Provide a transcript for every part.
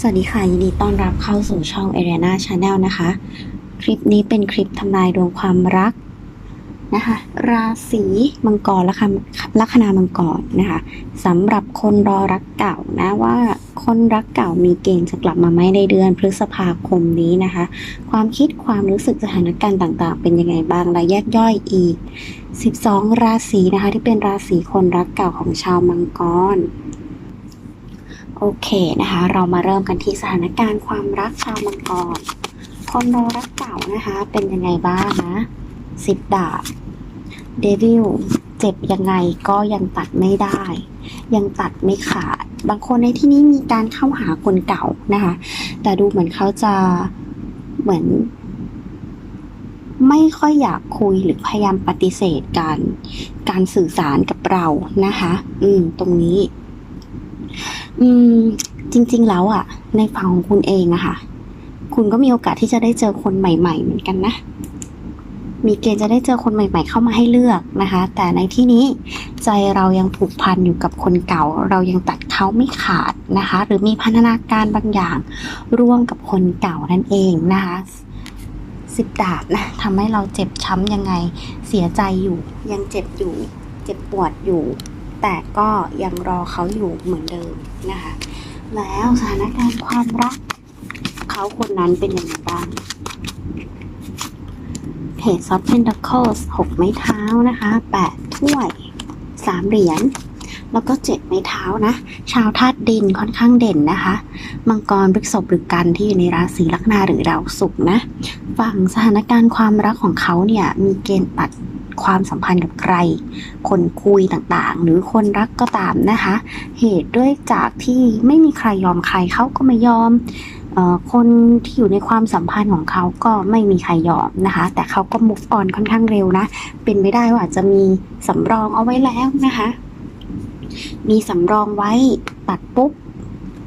สวัสดีค่ะ ยินดีต้อนรับเข้าสู่ช่อง a r i a n a Channel นะคะ คลิปนี้เป็นคลิปทำนายดวงความรักนะคะ ราศีมังกรและคลัคนามังกรนะคะสำหรับคนรอรักเก่านะว่าคนรักเก่ามีเกณฑ์จะกลับมาไหมในเดือนพฤษภาคมนี้นะคะ ความคิดความรู้สึกสถานการณ์ต่างๆ เป็นยังไงบ้างและแยกย่อยอีก 12 ราศีนะคะที่เป็นราศีคนรักเก่าของชาวมังกร โอเคนะคะ เรามาเริ่มกันที่สถานการณ์ความรักชาวมังกรคนรอรักเก่านะคะ เป็นยังไงบ้างนะสิบดาบเดวิลเจ็บยังไงก็ยังตัดไม่ได้ ยังตัดไม่ขาด บางคนในที่นี้มีการเข้าหาคนเก่านะคะ แต่ดูเหมือนเขาจะเหมือน ไม่ค่อยอยากคุยหรือพยายามปฏิเสธการการสื่อสารกับเรานะคะ อืม ตรงนี้ อืม จริง ๆ แล้วอะในฝั่งของคุณเองอะค่ะ คุณก็มีโอกาสที่จะได้เจอคนใหม่ ๆ เหมือนกันนะ มีเกณฑ์จะได้เจอคนใหม่ ๆ เข้ามาให้เลือกนะคะ แต่ในที่นี้ใจเรายังผูกพันอยู่กับคนเก่า เรายังตัดเขาไม่ขาดนะคะ หรือมีพันธนาการบางอย่าง ร่วมกับคนเก่านั่นเองนะคะสิบดาบนะทำให้เราเจ็บช้ำยังไง เสียใจอยู่ ยังเจ็บอยู่ เจ็บปวดอยู่ แต่ก็ยังรอเขาอยู่เหมือนเดิมนะคะ แล้วสถานการณ์ความรัก เขาคนนั้นเป็นยังไงบ้าง Page of Pentacles หกไม้เท้านะคะแปดถ้วยสามเหรียญแล้วก็เจ็ดไม้เท้านะ ชาวธาตุดินค่อนข้างเด่นนะคะ มังกรพฤกษบหรือกันที่อยู่ในราศีลัคนาหรือดาวศุกร์นะ ฝั่งสถานการณ์ความรักของเขาเนี่ย มีเกณฑ์ตัด ความสัมพันธ์กับใคร คนคุยต่างๆ หรือคนรักก็ตามนะคะ เหตุด้วยจากที่ไม่มีใครยอมใครเขาก็ไม่ยอมคนที่อยู่ในความสัมพันธ์ของเขาก็ไม่มีใครยอมนะคะ แต่เขาก็ move on ค่อนข้างเร็วนะ เป็นไม่ได้ว่าอาจจะมีสำรองเอาไว้แล้วนะคะ มีสำรองไว้ตัดปุ๊บ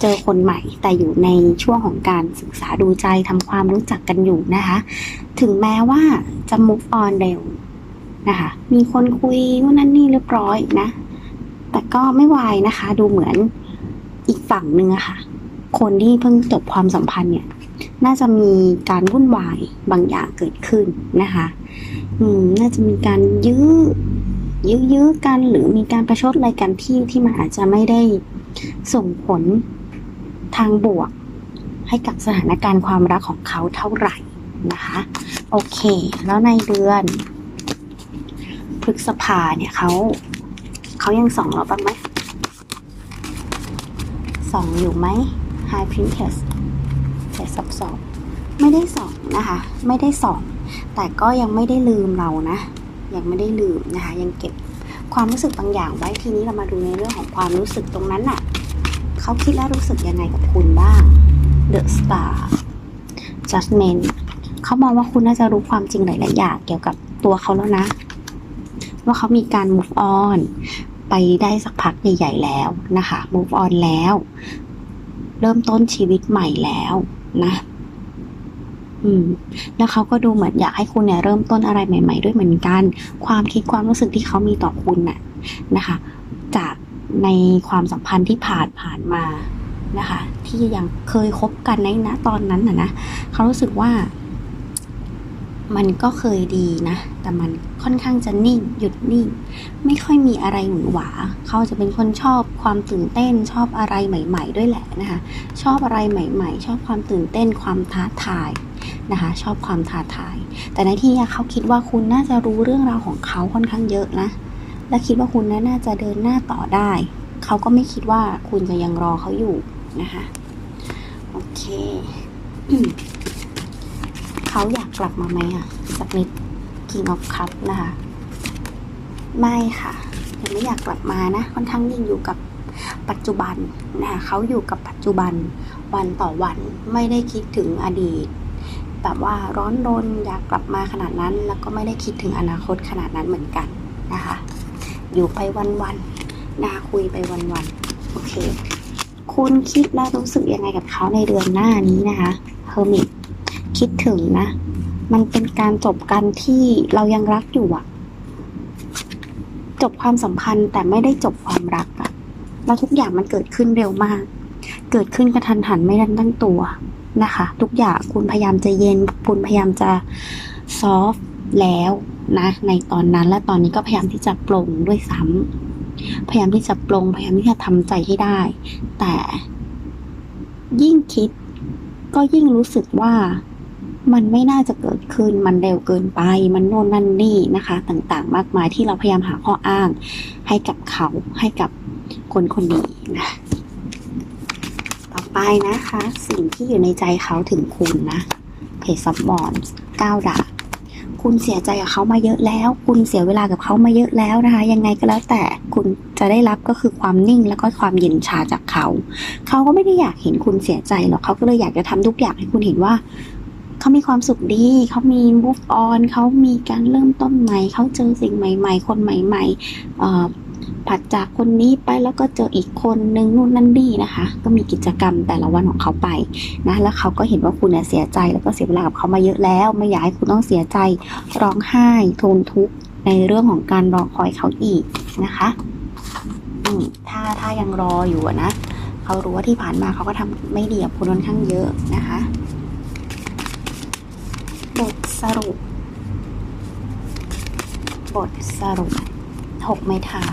เจอคนใหม่แต่อยู่ในช่วงของการศึกษาดูใจทำความรู้จักกันอยู่นะคะ ถึงแม้ว่าจะ move on เร็ว นะคะ มีคนคุยนู่นนั่นนี่เรียบร้อยนะ แต่ก็ไม่วายนะคะ ดูเหมือนอีกฝั่งหนึ่งอะค่ะ คนที่เพิ่งจบความสัมพันธ์เนี่ย น่าจะมีการวุ่นวายบางอย่างเกิดขึ้นนะคะ อืม น่าจะมีการยื้อ ยื้อยื้อกันหรือมีการประชดอะไรกันที่ที่มันอาจจะไม่ได้ส่งผลทางบวก ให้กับสถานการณ์ความรักของเขาเท่าไหร่นะคะ โอเค แล้วในเดือน พฤกษภาเนี่ยเขาเขายังส่องเราบ้างไหมส่องอยู่ไหม High Princess ใส่ซับสองไม่ได้ส่องนะคะ ไม่ได้ส่อง แต่ก็ยังไม่ได้ลืมเรานะ ยังไม่ได้ลืมนะคะ ยังเก็บความรู้สึกบางอย่างไว้ทีนี้เรามาดูในเรื่องของความรู้สึกตรงนั้นน่ะเขาคิดและรู้สึกยังไงกับคุณบ้าง The Star Judgment เขามองว่าคุณน่าจะรู้ความจริงหลาย ๆ อย่างเกี่ยวกับตัวเขาแล้วนะ ว่าเขามีการ move on ไปได้สักพักใหญ่ๆแล้วนะคะ move on แล้ว เริ่มต้นชีวิตใหม่แล้วนะอืมแล้วเขาก็ดูเหมือนอยากให้คุณเนี่ยเริ่มต้นอะไรใหม่ ๆ ด้วยเหมือนกัน ความคิดความรู้สึกที่เขามีต่อคุณน่ะนะคะ จากในความสัมพันธ์ที่ผ่านผ่านมานะคะ ที่ยังเคยคบกันในนะตอนนั้นน่ะนะเขารู้สึกว่า มันก็เคยดีนะ แต่มันค่อนข้างจะนิ่ง หยุดนิ่ง ไม่ค่อยมีอะไรหวือหวา เขาจะเป็นคนชอบความตื่นเต้น ชอบอะไรใหม่ ๆ ด้วยแหละนะคะ ชอบอะไรใหม่ ๆ ชอบความตื่นเต้น ความท้าทายนะคะ ชอบความท้าทาย แต่ในที่นี้เขาคิดว่าคุณน่าจะรู้เรื่องราวของเขาค่อนข้างเยอะนะ และคิดว่าคุณน่าจะเดินหน้าต่อได้ เขาก็ไม่คิดว่าคุณจะยังรอเขาอยู่นะคะ โอเค เขาอยากกลับมาไหมอะสักนิด King of Cup นะคะ ไม่ค่ะยังไม่อยากกลับมานะค่อนข้างนิ่งอยู่กับปัจจุบันนะคะเขาอยู่กับปัจจุบันวันต่อวันไม่ได้คิดถึงอดีต แบบว่าร้อนรนอยากกลับมาขนาดนั้น แล้วก็ไม่ได้คิดถึงอนาคตขนาดนั้นเหมือนกันนะคะ อยู่ไปวันๆนาคุยไปวันๆโอเค คุณคิดและรู้สึกยังไงกับเขาในเดือนหน้านี้นะคะเฮอร์มิต คิดถึงนะ มันเป็นการจบกันที่เรายังรักอยู่อะจบความสัมพันธ์แต่ไม่ได้จบความรักอะแล้วทุกอย่างมันเกิดขึ้นเร็วมาก เกิดขึ้นกระทันหันไม่ทันตั้งตัวนะคะ ทุกอย่างคุณพยายามจะเย็น คุณพยายามจะซอฟแล้วนะ ในตอนนั้นและตอนนี้ก็พยายามที่จะปลงด้วยซ้ำพยายามที่จะปลงพยายามที่จะทำใจให้ได้ แต่ยิ่งคิดก็ยิ่งรู้สึกว่า มันไม่น่าจะเกิดขึ้น มันเร็วเกินไป มันโน่นนั่นนี่นะคะ ต่างๆ มากมายที่เราพยายามหาข้ออ้าง ให้กับเขาให้กับคนคนนี้นะต่อไปนะคะ สิ่งที่อยู่ในใจเขาถึงคุณนะเพจซับบอนก้าวดาบคุณเสียใจกับเขามาเยอะแล้ว คุณเสียเวลากับเขามาเยอะแล้วนะคะ ยังไงก็แล้วแต่คุณจะได้รับก็คือความนิ่งแล้วก็ความเย็นชาจากเขา เขาก็ไม่ได้อยากเห็นคุณเสียใจหรอกเขาก็เลยอยากจะทำทุกอย่างให้คุณเห็นว่า เขามีความสุขดี เขามี move on เขามีการเริ่มต้นใหม่ เขาเจอสิ่งใหม่ ๆ คนใหม่ๆผัดจากคนนี้ไปแล้วก็เจออีกคนนึงนู่นนั่นนี่นะคะ ก็มีกิจกรรมแต่ละวันของเขาไปนะ แล้วเขาก็เห็นว่าคุณเนี่ยเสียใจแล้วก็เสียเวลากับเขามาเยอะแล้ว ไม่อยากให้คุณต้องเสียใจ ร้องไห้ทนทุกข์ในเรื่องของการรอคอยเขาอีกนะคะอืมถ้าถ้ายังรออยู่นะ เขารู้ว่าที่ผ่านมาเขาก็ทำไม่ดีกับคุณค่อนข้างเยอะนะคะ บท สรุป บทสรุปหกไม้เท้า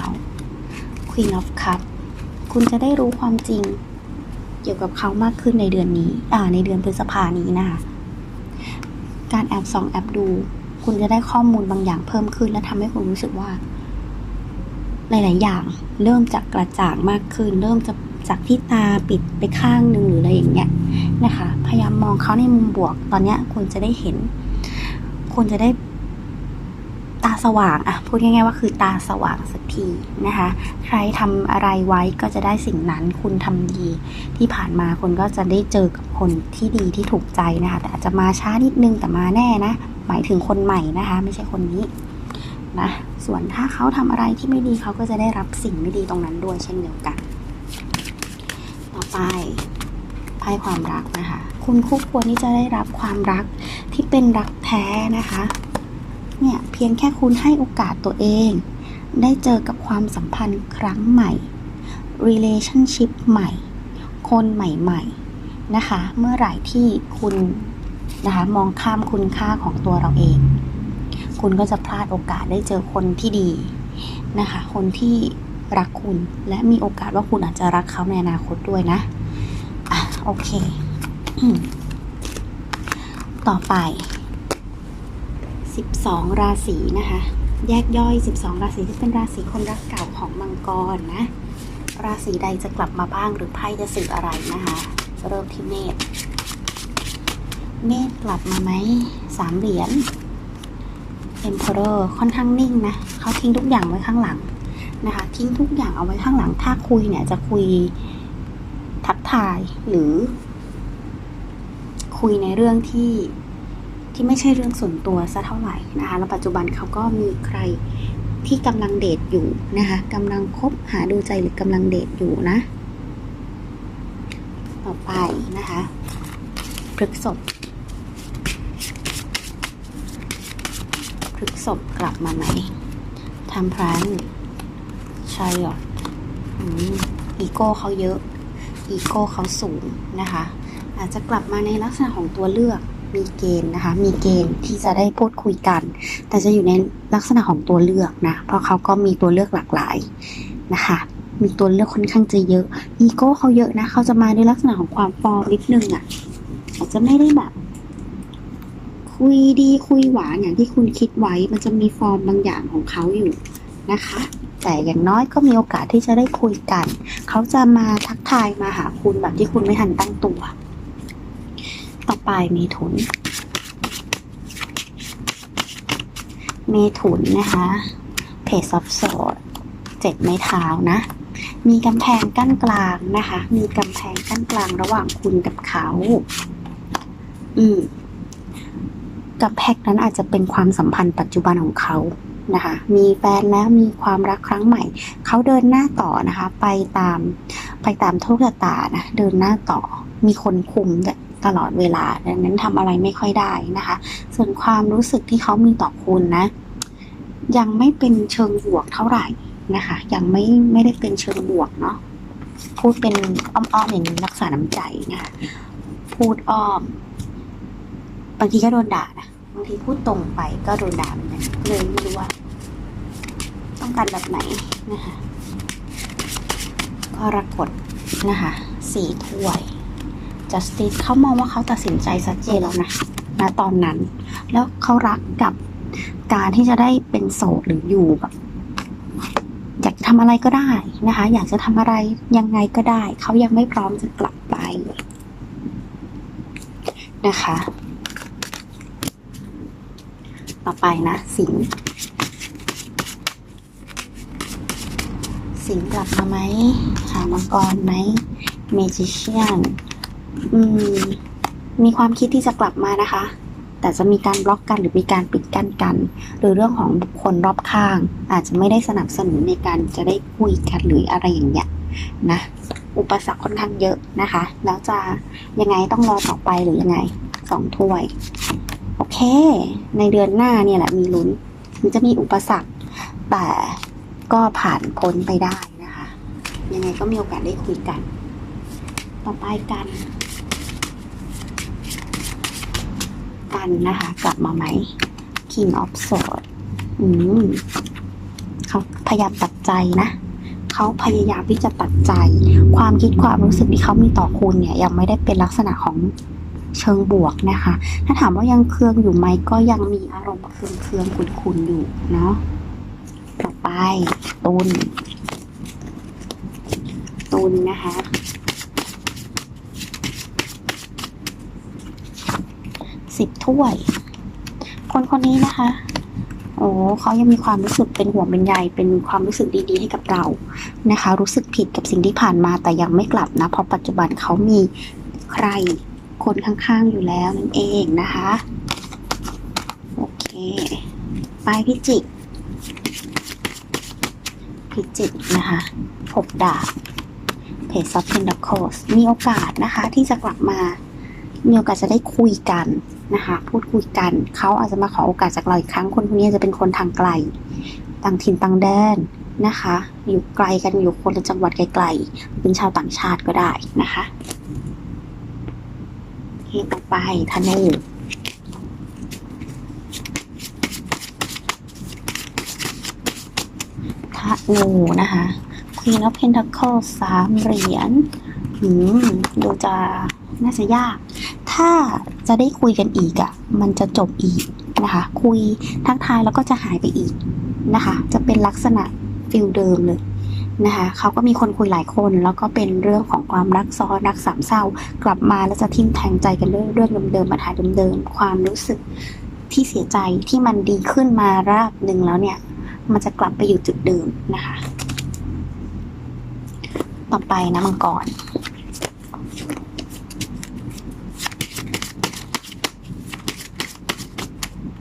Queen of Cup คุณจะได้รู้ความจริง เกี่ยวกับเขามากขึ้นในเดือนนี้ อ่า ในเดือนพฤษภานี้นะคะการแอบส่องแอบดู คุณจะได้ข้อมูลบางอย่างเพิ่มขึ้น และทำให้คุณรู้สึกว่า หลาย ๆ อย่าง เริ่มจากกระจ่างมากขึ้น เริ่มจะจากที่ตาปิดไปข้างหนึ่งหรืออะไรอย่างเงี้ยนะคะ พยายามมองเขาในมุมบวก ตอนเนี้ยคุณจะได้เห็น คุณจะได้ตาสว่างอะพูดง่ายๆว่าคือตาสว่างสักทีนะคะ ใครทำอะไรไว้ก็จะได้สิ่งนั้นคุณทำดีที่ผ่านมาคุณก็จะได้เจอกับคนที่ดีที่ถูกใจนะคะ แต่อาจจะมาช้านิดนึงแต่มาแน่นะ หมายถึงคนใหม่นะคะ ไม่ใช่คนนี้นะส่วนถ้าเขาทำอะไรที่ไม่ดีเขาก็จะได้รับสิ่งไม่ดีตรงนั้นด้วยเช่นเดียวกัน ต่อไปไพ่ความรักนะคะ คุณคู่ควรที่จะได้รับความรักที่เป็นรักแท้นะคะ เนี่ยเพียงแค่คุณให้โอกาสตัวเอง ได้เจอกับความสัมพันธ์ครั้งใหม่ relationship ใหม่ คนใหม่ๆนะคะ เมื่อไหร่ที่คุณนะคะมองข้ามคุณค่าของตัวเราเอง คุณก็จะพลาดโอกาสได้เจอคนที่ดีนะคะ คนที่รักคุณและมีโอกาสว่าคุณอาจจะรักเขาในอนาคตด้วยนะอะโอเค ต่อไป 12 ราศีนะคะ แยกย่อย 12 ราศีที่เป็นราศีคนรักเก่าของมังกรนะ ราศีใดจะกลับมาบ้างหรือไพ่จะสื่ออะไรนะคะ เริ่มที่เมษ เมษกลับมาไหมสามเหรียญ Emperor ค่อนข้างนิ่งนะเขาทิ้งทุกอย่างไว้ข้างหลังนะคะ ทิ้งทุกอย่างเอาไว้ข้างหลัง ถ้าคุยเนี่ยจะคุยทักทายหรือ คุยในเรื่องที่ที่ไม่ใช่เรื่องส่วนตัวซะเท่าไหร่นะคะ แล้วปัจจุบันเขาก็มีใครที่กำลังเดทอยู่นะคะกำลังคบหาดูใจหรือกำลังเดทอยู่นะ ต่อไปนะคะพฤกษบพฤกษบกลับมาไหมทำพรันชายออีโก้เขาเยอะ อีโก้เขาสูงนะคะ อาจจะกลับมาในลักษณะของตัวเลือกมีเกณฑ์นะคะ มีเกณฑ์ที่จะได้พูดคุยกัน แต่จะอยู่ในลักษณะของตัวเลือกนะ เพราะเขาก็มีตัวเลือกหลากหลายนะคะ มีตัวเลือกค่อนข้างจะเยอะ อีโก้เขาเยอะนะ เขาจะมาในลักษณะของความฟอร์มนิดนึงอะ่ะ อาจจะไม่ได้แบบ คุยดีคุยหวานอย่างที่คุณคิดไว้ มันจะมีฟอร์มบางอย่างของเขาอยู่นะคะ แต่อย่างน้อยก็มีโอกาสที่จะได้คุยกัน เขาจะมาทักทายมาหาคุณแบบที่คุณไม่ทันตั้งตัว ต่อไปเมถุน เมถุนนะคะเพจซับสอดเจ็ดไม้เท้านะ มีกำแพงกั้นกลางนะคะ มีกำแพงกั้นกลางระหว่างคุณกับเขา อืมกำแพงนั้นอาจจะเป็นความสัมพันธ์ปัจจุบันของเขานะคะ มีแฟนแล้วมีความรักครั้งใหม่ เขาเดินหน้าต่อนะคะ ไปตามไปตามโชคชะตานะ เดินหน้าต่อ มีคนคุม ตลอดเวลา ดังนั้นทำอะไรไม่ค่อยได้นะคะ ส่วนความรู้สึกที่เขามีต่อคุณนะ ยังไม่เป็นเชิงบวกเท่าไหร่นะคะ ยังไม่ไม่ได้เป็นเชิงบวกเนาะพูดเป็นอ้อมๆอย่างนี้รักษาน้ำใจนะคะพูดอ้อมบางทีก็โดนด่านะบางทีพูดตรงไปก็โดนด่าเหมือนกันเลยไม่รู้ว่า ต้องการแบบไหนนะคะกรกฎนะคะสี่ถ้วย justice เขามองว่าเขาตัดสินใจชัดเจนแล้วนะณตอนนั้น แล้วเขารักกับการที่จะได้เป็นโสดหรืออยู่แบบอยากทำอะไรก็ได้นะคะ อยากจะทำอะไรยังไงก็ได้ เขายังไม่พร้อมจะกลับไปนะคะ ต่อไปนะ สิงสิงกลับมาไหมหามังกรไหมเมจิเชียน อืม มีความคิดที่จะกลับมานะคะ แต่จะมีการบล็อกกันหรือมีการปิดกั้นกัน หรือเรื่องของบุคคลรอบข้าง อาจจะไม่ได้สนับสนุนในการจะได้คุยกันหรืออะไรอย่างเงี้ยนะ อุปสรรคค่อนข้างเยอะนะคะ แล้วจะยังไงต้องรอต่อไปหรือยังไงสองถ้วย โอเค ในเดือนหน้าเนี่ยแหละมีลุ้น มันจะมีอุปสรรค แต่ก็ผ่านพ้นไปได้นะคะ ยังไงก็มีโอกาสได้คุยกัน ต่อไปกัน กันนะคะ กลับมาไหม King of Swords อืมเขาพยายามตัดใจนะเขาพยายามที่จะตัดใจ ความคิดความรู้สึกที่เขามีต่อคุณเนี่ย ยังไม่ได้เป็นลักษณะของเชิงบวกนะคะ ถ้าถามว่ายังเคืองอยู่ไหมก็ยังมีอารมณ์เคืองเคืองๆขุนๆอยู่เนาะต่อไปตุนตุนนะคะ สิบถ้วย คนคนนี้นะคะ โอ้เขายังมีความรู้สึกเป็นห่วงเป็นใยเป็นความรู้สึกดีๆ ให้กับเรานะคะ รู้สึกผิดกับสิ่งที่ผ่านมาแต่ยังไม่กลับนะเพราะปัจจุบันเขามีใครคนข้างๆอยู่แล้วนั่นเองนะคะ โอเค ไปพิจิกพิจิกนะคะหกดาบเพจซับเพนดัคโคสมีโอกาสนะคะที่จะกลับมามีโอกาสจะได้คุยกัน นะคะ พูดคุยกัน เขาอาจจะมาขอโอกาสจากเราอีกครั้ง คนคนนี้จะเป็นคนทางไกล ต่างถิ่นต่างแดนนะคะ อยู่ไกลกันอยู่คนละจังหวัดไกลๆ เป็นชาวต่างชาติก็ได้นะคะโอเคต่อไปธนูธนูนะคะ Queen of Pentacles สามเหรียญ อืม ดูจะน่าจะยาก ถ้า จะได้คุยกันอีกอะ่ะ มันจะจบอีกนะคะ คุยทักทายแล้วก็จะหายไปอีกนะคะ จะเป็นลักษณะฟิลเดิมเลยนะคะเขาก็มีคนคุยหลายคนแล้วก็เป็นเรื่องของความรักซ้อนรักสามเศร้า กลับมาแล้วจะทิ่มแทงใจกันเรื่องเรื่องเดิมๆปัญหาเดิมๆความรู้สึกที่เสียใจที่มันดีขึ้นมาระดับหนึ่งแล้วเนี่ย มันจะกลับไปอยู่จุดเดิมนะคะ ต่อไปนะมังกร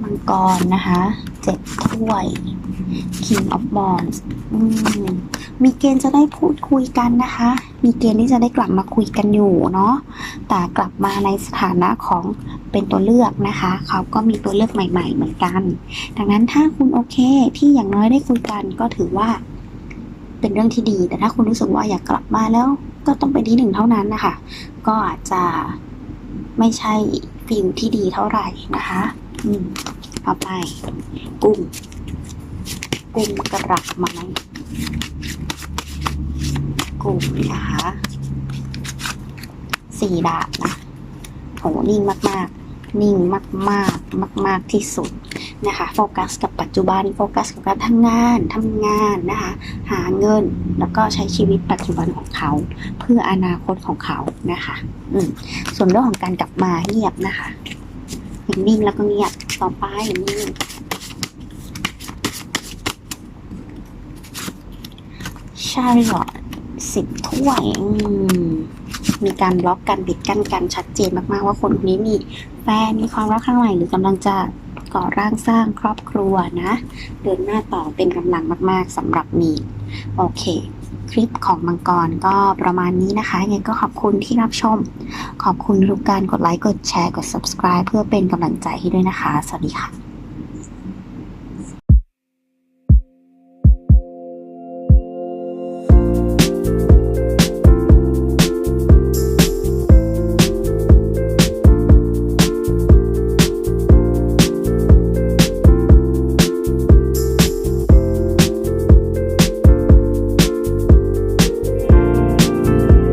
มังกรนะคะเจ็ดถ้วย King of Wands อืมมีเกณฑ์จะได้พูดคุยกันนะคะ มีเกณฑ์ที่จะได้กลับมาคุยกันอยู่เนาะ แต่กลับมาในสถานะของเป็นตัวเลือกนะคะ เขาก็มีตัวเลือกใหม่ ๆ เหมือนกัน ดังนั้นถ้าคุณโอเคที่อย่างน้อยได้คุยกันก็ถือว่า เป็นเรื่องที่ดี แต่ถ้าคุณรู้สึกว่าอยากกลับมาแล้ว ก็ต้องเป็นที่หนึ่งเท่านั้นนะคะ ก็อาจจะไม่ใช่ฟิลที่ดีเท่าไหร่นะคะ อืมต่อไป กุ้ง กุ้งกระลับไม้กุ้งนะคะสี่ดาบนะโหนิ่งมากๆ นิ่งมากๆ มาก ๆที่สุดนะคะ โฟกัสกับปัจจุบัน โฟกัสกับการทำงานทำงานนะคะ หาเงิน แล้วก็ใช้ชีวิตปัจจุบันของเขา เพื่ออนาคตของเขานะคะ อืมส่วนเรื่องของการกลับมาเงียบนะคะ นิ่งแล้วก็เงียบต่อไปนี่ชาริอตสิบถ้วยมีการบล็อกกันปิดกั้นกันชัดเจนมากๆ ว่าคนคนนี้มีแฟนมีความรักข้างในหรือกำลังจะก่อร่างสร้างครอบครัวนะ เดินหน้าต่อเป็นกำลังมากๆสำหรับมี โอเค คลิปของมังกรก็ประมาณนี้นะคะยังไงก็ขอบคุณที่รับชม ขอบคุณทุกการกดไลค์กดแชร์กด subscribe เพื่อเป็นกำลังใจให้ด้วยนะคะ สวัสดีค่ะ